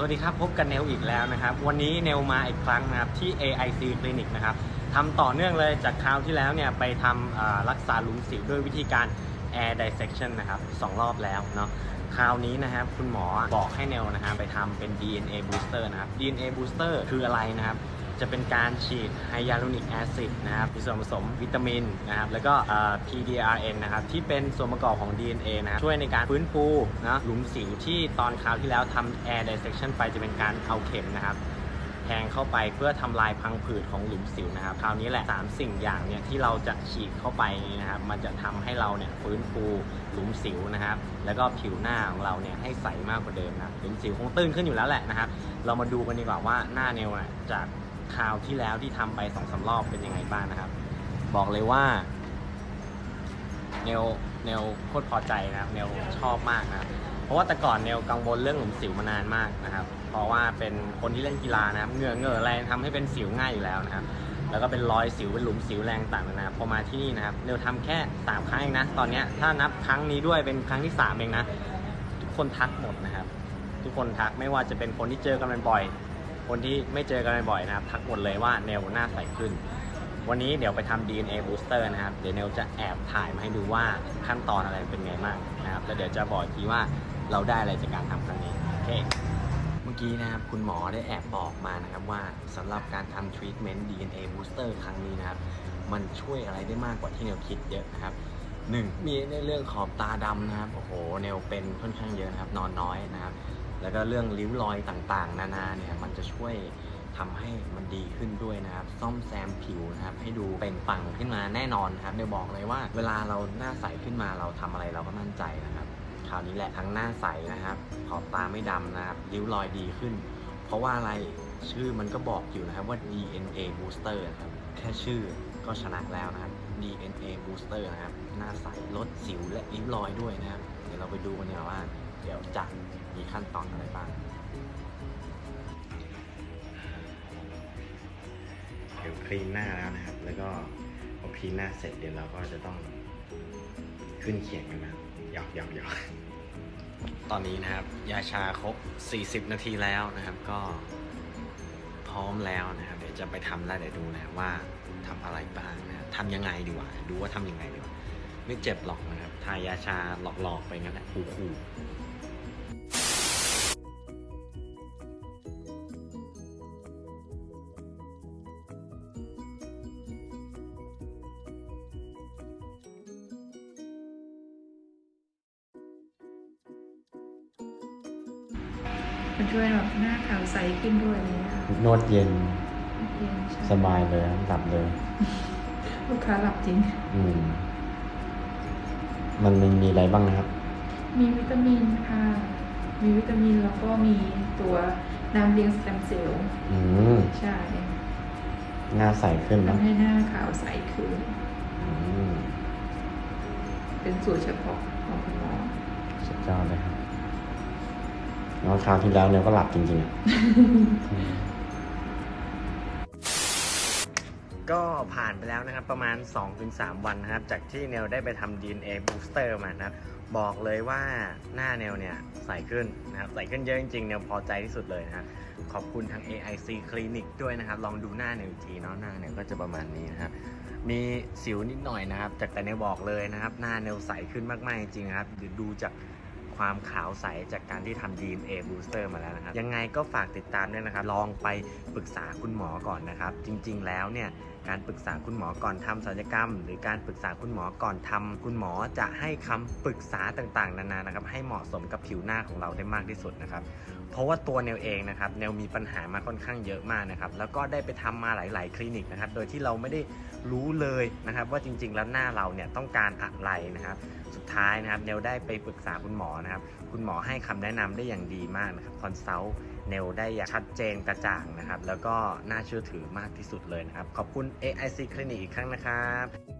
สวัสดีครับ พบกันเนลอีกแล้วนะครับ วันนี้เนลมาอีกครั้งนะครับ ที่ AIC Clinic นะครับทำต่อเนื่องเลยจากคราวที่แล้วเนี่ยไปทำรักษาหลุมสิวด้วยวิธีการ Air Dissection นะครับสองรอบแล้วเนาะคราวนี้นะครับคุณหมอบอกให้เนลนะฮะไปทำเป็น DNA Booster นะครับ DNA Booster คืออะไรนะครับ จะเป็นการฉีดไฮยาลูนิกแอซิดนะครับมีส่วนผสมวิตามินนะครับแล้วก็เอ่อ PDRN นะครับที่เป็นส่วนประกอบของ DNA นะช่วยในการฟื้นฟูนะหลุมสิวที่ตอนคราวที่แล้วทำ air dissection ไปจะเป็นการเอาเข็มนะครับแทงเข้าไปเพื่อทำลายพังผืดของหลุมสิวนะครับ คราวนี้แหละ 3 สิ่งอย่างเนี่ยที่เราจะฉีดเข้าไปนะครับ มันจะทำให้เราเนี่ยฟื้นฟูหลุมสิวนะครับ แล้วก็ผิวหน้าของเราเนี่ยให้ใสมากกว่าเดิมนะ หลุมสิวคงตื้นขึ้นอยู่แล้วแหละนะครับ เรามาดูกันดีกว่าว่าหน้าเนลน่ะจาก คราวที่แล้วที่ทำไปสองสารอบเป็นยังไงบ้างนะครับ บอกเลยว่าเนลเนลโคตรพอใจนะครับเนลชอบมากนะครับเพราะว่าแต่ก่อนเนลกังวลเรื่องหลุมสิวมานานมากนะครับ เพราะว่าเป็นคนที่เล่นกีฬานะครับเหงื่อเหงื่อแรงทำให้เป็นสิวง่ายอยู่แล้วนะครับ แล้วก็เป็นรอยสิวเป็นหลุมสิวแรงต่างๆนะพอมาที่นี่นะครับเนลทำแค่สามครั้งเองนะตอนนี้ถ้านับครั้งนี้ด้วยเป็นครั้งที่สามเองนะทุกคนทักหมดนะครับ ทุกคนทักไม่ว่าจะเป็นคนที่เจอกันบ่อย คนที่ไม่เจอกันบ่อยนะครับ ทักหมดเลยว่าเนลหน้าใสขึ้น วันนี้เดี๋ยวไปทำ DNA booster นะครับ เดี๋ยวเนลจะแอบถ่ายมาให้ดูว่าขั้นตอนอะไรเป็นไงบ้างนะครับ แล้วเดี๋ยวจะบอกอีกทีว่าเราได้อะไรจากการทำครั้งนี้ โอเค เมื่อกี้นะครับ คุณหมอได้แอบบอกมานะครับว่าสำหรับการทำ treatment DNA booster ครั้งนี้นะครับ มันช่วยอะไรได้มากกว่าที่เนลคิดเยอะนะครับหนึ่งมีในเรื่องขอบตาดำนะครับ โอ้โห เนลเป็นค่อนข้างเยอะนะครับ นอนน้อยนะครับ แล้วก็เรื่องริ้วรอยต่างๆ นานาเนี่ยมันจะช่วยทำให้มันดีขึ้นด้วยนะครับ ซ่อมแซมผิวนะครับ ให้ดูเปล่งปลั่งขึ้นมาแน่นอนนะครับเดี๋ยวบอกเลยว่า เวลาเราหน้าใสขึ้นมาเราทำอะไรเราก็มั่นใจนะครับ คราวนี้แหละทั้งหน้าใสนะครับ ขอบตาไม่ดำนะครับ ริ้วรอยดีขึ้น เพราะว่าอะไรชื่อมันก็บอกอยู่นะครับว่า DNA booster นะครับ แค่ชื่อก็ชนะแล้วนะครับ DNA booster นะครับ หน้าใสลดสิวและริ้วรอยด้วยนะครับ เดี๋ยวเราไปดูกันดีกว่าว่า ดี๋ยวจะมีขั้นตอนอะไรบ้างเดี๋ยวคลีนหน้าแล้วนะครับ แล้วก็พอคลีนหน้าเสร็จเดี๋ยวเราก็จะต้องขึ้นเขียงกันนะหยอกหยอกหยอกตอนนี้นะครับ ยาชาครบ 40 นาทีแล้วนะครับ ก็พร้อมแล้วนะครับ เดี๋ยวจะไปทำแล้วเดี๋ยวดูนะว่าทำอะไรบ้างนะทำยังไงดีกว่าดูว่าทำยังไงดีกว่าไม่เจ็บหรอกนะครับ ทายาชาหลอกๆไปงั้นแหละขู่ๆ มันช่วยแบบหน้าขาวใสขึ้นด้วยเลยนะคะนวดเย็นเย็นใช่สบายเลยหลับเลย ลูกค้าหลับจริง อืมมันมันมีอะไรบ้างนะครับ มีวิตามินค่ะ มีวิตามินแล้วก็มีตัวน้ำเลี้ยงสเต็มเซลล์อืมใช่หน้าใสขึ้นเนอะทำให้หน้าขาวใสขึ้น อืมเป็นสูตรเฉพาะของคุณหมอ สุดยอดเลยครับ แล้วคราวที่แล้วเนี่ยก็หลับจริงๆอะก็ผ่านไปแล้วนะครับประมาณ 2-3 วันนะครับ จากที่เนลได้ไปทำ DNA booster มานะครับ บอกเลยว่าหน้าเนลเนี่ยใสขึ้นนะครับใสขึ้นเยอะจริงๆเนลพอใจที่สุดเลยนะครับขอบคุณทาง AIC Clinic ด้วยนะครับ ลองดูหน้าเนลอีกทีเนาะหน้าเนลก็จะประมาณนี้นะครับมีสิวนิดหน่อยนะครับ จากแต่เนลบอกเลยนะครับ หน้าเนลใสขึ้นมากๆจริงๆนะครับดูจาก ความขาวใสจากการที่ทำ DNA booster มาแล้วนะครับ ยังไงก็ฝากติดตามด้วยนะครับ ลองไปปรึกษาคุณหมอก่อนนะครับ จริง ๆ แล้วเนี่ยการปรึกษาคุณหมอก่อนทำศัลยกรรม หรือการปรึกษาคุณหมอก่อนทำคุณหมอจะให้คำปรึกษาต่างๆ นานานะครับ ให้เหมาะสมกับผิวหน้าของเราได้มากที่สุดนะครับ เพราะว่าตัวเนลเองนะครับเนลมีปัญหามาค่อนข้างเยอะมากนะครับ แล้วก็ได้ไปทำมาหลาย ๆ คลินิกนะครับ โดยที่เราไม่ได้รู้เลยนะครับ ว่าจริง ๆ แล้วหน้าเราเนี่ยต้องการอะไรนะครับ สุดท้ายนะครับเนลได้ไปปรึกษาคุณหมอนะครับ คุณหมอให้คำแนะนำได้อย่างดีมากนะครับคอนซัลท์เนลได้อย่างชัดเจนกระจ่างนะครับ แล้วก็น่าเชื่อถือมากที่สุดเลยนะครับ ขอบคุณ AIC คลินิกอีกครั้งนะครับ